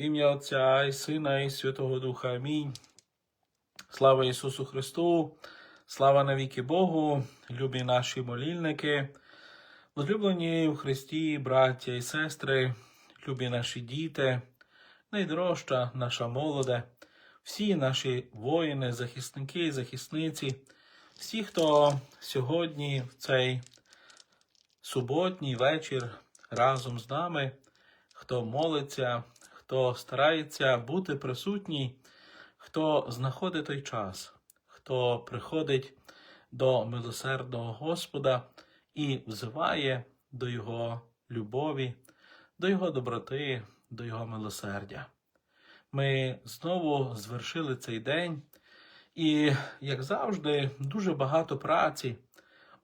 Ім'я Отця і Сина, і Святого Духа. Амінь. Слава Ісусу Христу, слава навіки Богу, любі наші молільники, возлюблені в Христі, браття і сестри, любі наші діти, найдорожча наша молоде, всі наші воїни, захисники захисниці, всі, хто сьогодні в цей суботній вечір разом з нами, хто молиться, хто старається бути присутній, хто знаходить той час, хто приходить до милосердного Господа і взиває до Його любові, до Його доброти, до Його милосердя. Ми знову звершили цей день, і, як завжди, дуже багато праці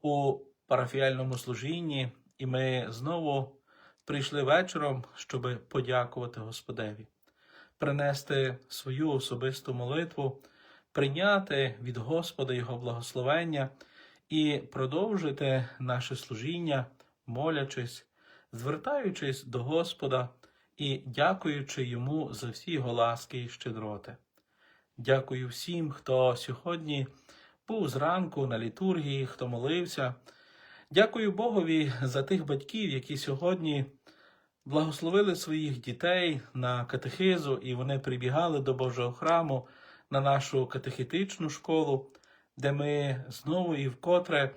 у парафіальному служінні, і ми знову прийшли вечором, щоб подякувати Господеві, принести свою особисту молитву, прийняти від Господа Його благословення і продовжити наше служіння, молячись, звертаючись до Господа і дякуючи йому за всі його ласки і щедроти. Дякую всім, хто сьогодні був зранку на літургії, хто молився. Дякую Богові за тих батьків, які сьогодні благословили своїх дітей на катехизу, і вони прибігали до Божого храму на нашу катехетичну школу, де ми знову і вкотре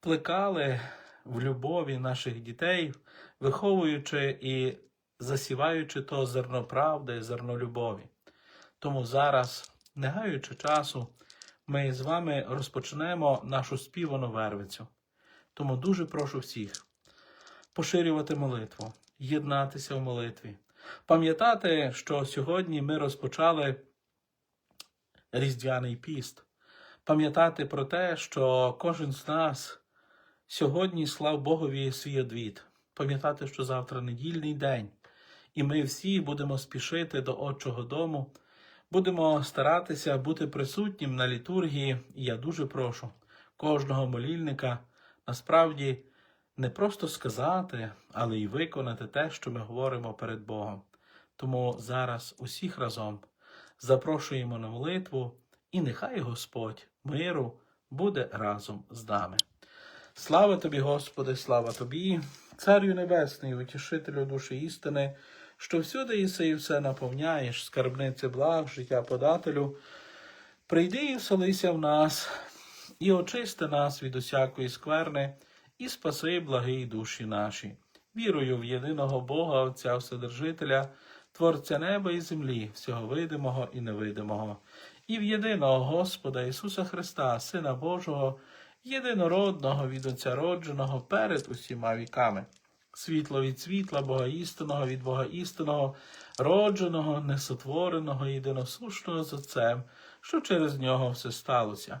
плекали в любові наших дітей, виховуючи і засіваючи то зерно правди, зерно любові. Тому зараз, не гаючи часу, ми з вами розпочнемо нашу співану вервицю. Тому дуже прошу всіх поширювати молитву, єднатися в молитві, пам'ятати, що сьогодні ми розпочали Різдвяний піст, пам'ятати про те, що кожен з нас сьогодні слав Богові свій одвід, пам'ятати, що завтра недільний день, і ми всі будемо спішити до Отчого дому, будемо старатися бути присутнім на літургії, і я дуже прошу кожного молільника насправді не просто сказати, але й виконати те, що ми говоримо перед Богом. Тому зараз усіх разом запрошуємо на молитву, і нехай Господь миру буде разом з нами. Слава тобі, Господи, слава тобі, Царю Небесний, утішителю душі істини, що всюди єси і все наповняєш, скарбниці благ, життя подателю. Прийди і вселися в нас, і очисти нас від усякої скверни, і спаси благі душі наші. Вірую в єдиного Бога, Отця Вседержителя, Творця неба і землі, всього видимого і невидимого, і в єдиного Господа Ісуса Христа, Сина Божого, єдинородного від Отця родженого перед усіма віками. Світло від світла, Бога істинного від Бога істинного, родженого, несотвореного, єдиносушного з Отцем, що через нього все сталося.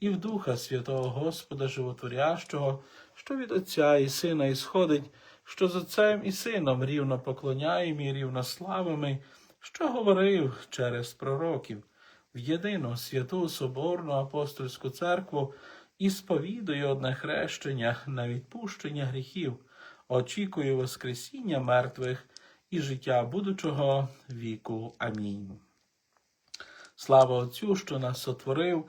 і в Духа Святого Господа Животворящого, що від Отця і Сина ісходить, що з Отцем і Сином рівно поклоняємо і рівно славими, що говорив через пророків, в єдину святу Соборну апостольську церкву і сповідую одне хрещення на відпущення гріхів, очікую Воскресіння мертвих і життя будучого віку. Амінь. Слава Отцю, що нас сотворив,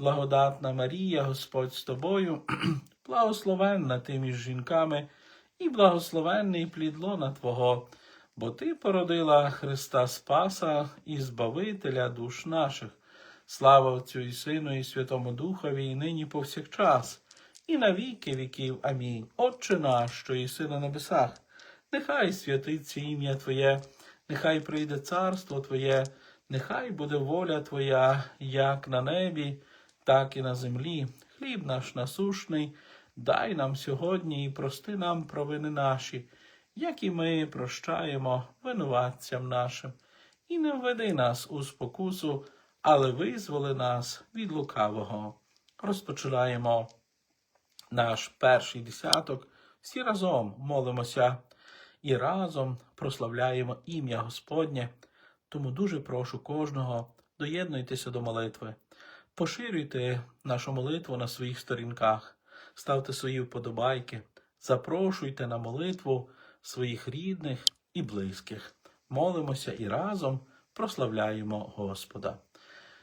благодатна Марія, Господь з тобою, благословенна ти між жінками, і благословенний плід лона Твого, бо Ти породила Христа Спаса і Збавителя душ наших. Слава Отцю і Сину, і Святому Духові, і нині повсякчас, і на віки віків. Амінь. Отче наш, що єси на небесах, нехай святиться ім'я Твоє, нехай прийде царство Твоє, нехай буде воля Твоя, як на небі, так і на землі. Хліб наш насушний, дай нам сьогодні і прости нам провини наші, як і ми прощаємо винуватцям нашим, і не введи нас у спокусу, але визволи нас від лукавого. Розпочинаємо наш перший десяток. Всі разом молимося і разом прославляємо ім'я Господнє. Тому дуже прошу кожного, доєднуйтеся до молитви, поширюйте нашу молитву на своїх сторінках, ставте свої вподобайки, запрошуйте на молитву своїх рідних і близьких. Молимося і разом прославляємо Господа.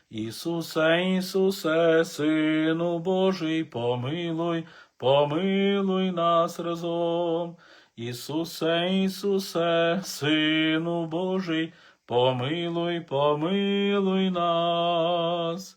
Ісусе, Ісусе, Сину Божий, помилуй, помилуй нас разом. Ісусе, Ісусе, Сину Божий, помилуй, помилуй нас.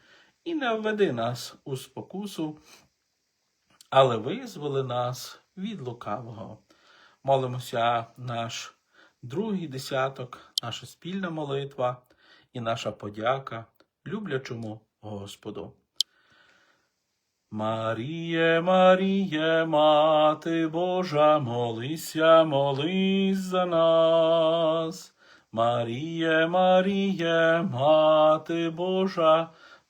і не введи нас у спокусу, але визволи нас від лукавого. Молимося наш другий десяток, наша спільна молитва і наша подяка люблячому Господу. Маріє, Маріє, Мати Божа, молися, молись за нас. Маріє, Маріє, Мати Божа,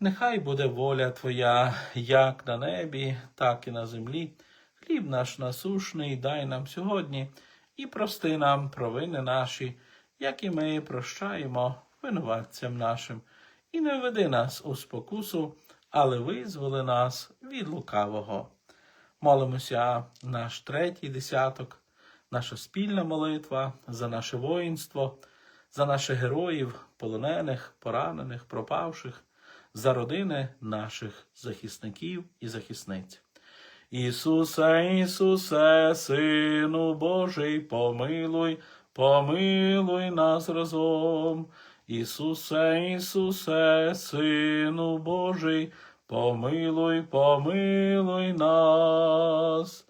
нехай буде воля Твоя, як на небі, так і на землі. Хліб наш насушний дай нам сьогодні і прости нам провини наші, як і ми прощаємо винуватцям нашим, і не веди нас у спокусу, але визволи нас від лукавого. Молимося наш третій десяток, наша спільна молитва за наше воїнство, за наших героїв, полонених, поранених, пропавших, за родини наших захисників і захисниць. Ісусе, Ісусе, Сину Божий, помилуй, помилуй нас разом. Ісусе, Ісусе, Сину Божий, помилуй, помилуй нас.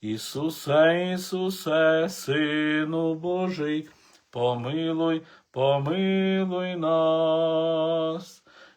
Ісусе, Ісусе, Сину Божий, помилуй, помилуй нас.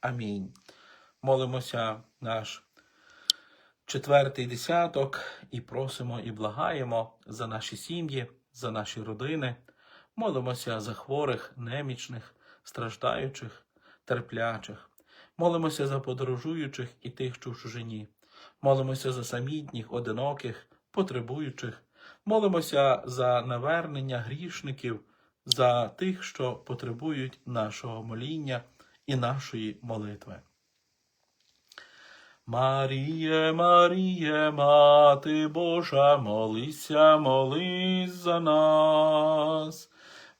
Амінь. Молимося наш четвертий десяток і просимо і благаємо за наші сім'ї, за наші родини. Молимося за хворих, немічних, страждаючих, терплячих. Молимося за подорожуючих і тих, що в чужині. Молимося за самітніх, одиноких, потребуючих. Молимося за навернення грішників, за тих, що потребують нашого моління і нашої молитви. Маріє, Маріє, Мати Божа, молися, молись за нас.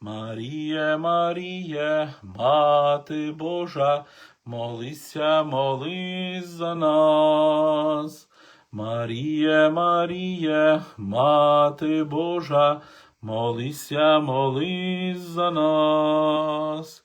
Маріє, Маріє, Мати Божа, молися, молись за нас. Маріє, Маріє, Мати Божа, молися, молись за нас.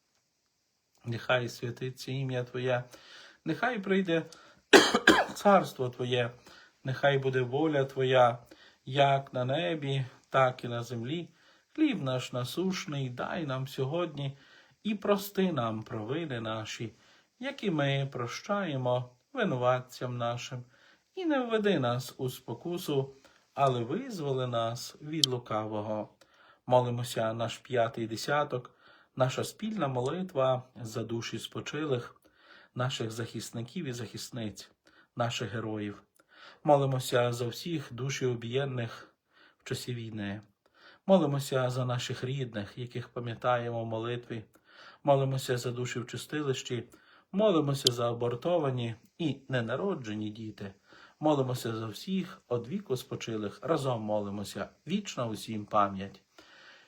нехай святиться ім'я Твоє, нехай прийде царство Твоє, нехай буде воля Твоя, як на небі, так і на землі. Хліб наш насушний дай нам сьогодні і прости нам провини наші, які ми прощаємо винуватцям нашим, і не введи нас у спокусу, але визволи нас від лукавого. Молимося наш п'ятий десяток, наша спільна молитва за душі спочилих, наших захисників і захисниць, наших героїв. Молимося за всіх душі об'єднаних в часі війни. Молимося за наших рідних, яких пам'ятаємо в молитві. Молимося за душі в чистилищі, молимося за абортовані і ненароджені діти. Молимося за всіх од віку спочилих, разом молимося, вічна усім пам'ять.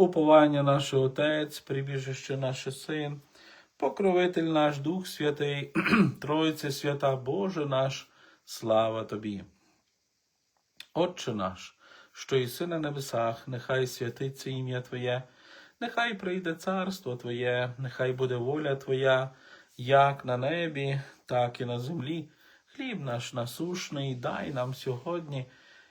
Уповання наше Отець, прибіжище наше Син, покровитель наш Дух Святий, Тройце свята Боже наш, слава Тобі. Отче наш, що єси на небесах, нехай святиться ім'я Твоє, нехай прийде царство Твоє, нехай буде воля Твоя, як на небі, так і на землі. Хліб наш насушний, дай нам сьогодні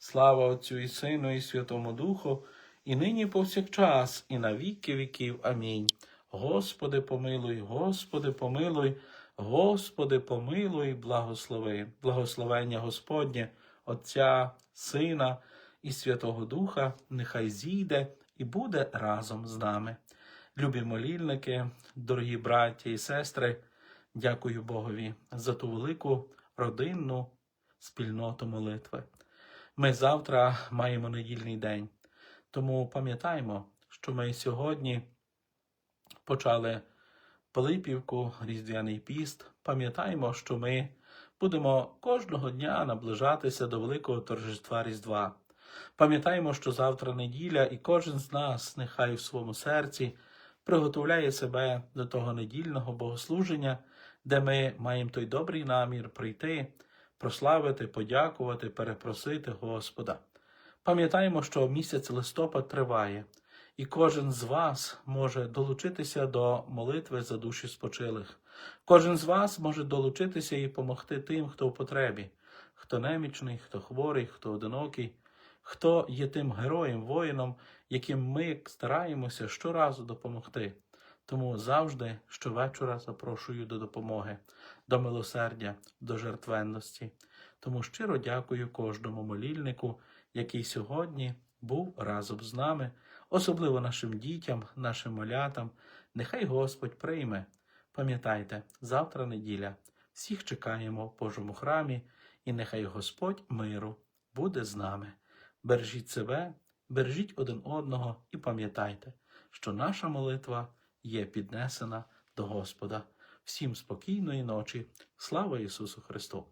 Слава Отцю і Сину, і Святому Духу, і нині повсякчас, і на віки віків. Амінь. Господи, помилуй, Господи, помилуй, Господи, помилуй, благослови, благословення Господнє, Отця, Сина і Святого Духа, нехай зійде і буде разом з нами. Любі молільники, дорогі браття і сестри, дякую Богові за ту велику родинну спільноту молитви. Ми завтра маємо недільний день, тому пам'ятаємо, що ми сьогодні почали Пилипівку, Різдвяний піст. Пам'ятаємо, що ми будемо кожного дня наближатися до великого торжества Різдва. Пам'ятаємо, що завтра неділя, і кожен з нас, нехай в своєму серці, приготовляє себе до того недільного богослуження, де ми маємо той добрий намір прийти, прославити, подякувати, перепросити Господа. Пам'ятаємо, що місяць листопад триває, і кожен з вас може долучитися до молитви за душі спочилих. Кожен з вас може долучитися і допомогти тим, хто в потребі, хто немічний, хто хворий, хто одинокий, хто є тим героєм, воїном, яким ми стараємося щоразу допомогти. Тому завжди щовечора запрошую до допомоги, до милосердя, до жертвенності. Тому щиро дякую кожному молільнику, який сьогодні був разом з нами, особливо нашим дітям, нашим молятам. Нехай Господь прийме. Пам'ятайте, завтра неділя. Всіх чекаємо в Божому храмі, і нехай Господь миру буде з нами. Бережіть себе, бережіть один одного і пам'ятайте, що наша молитва є піднесена до Господа. Всім спокійної ночі. Слава Ісусу Христу!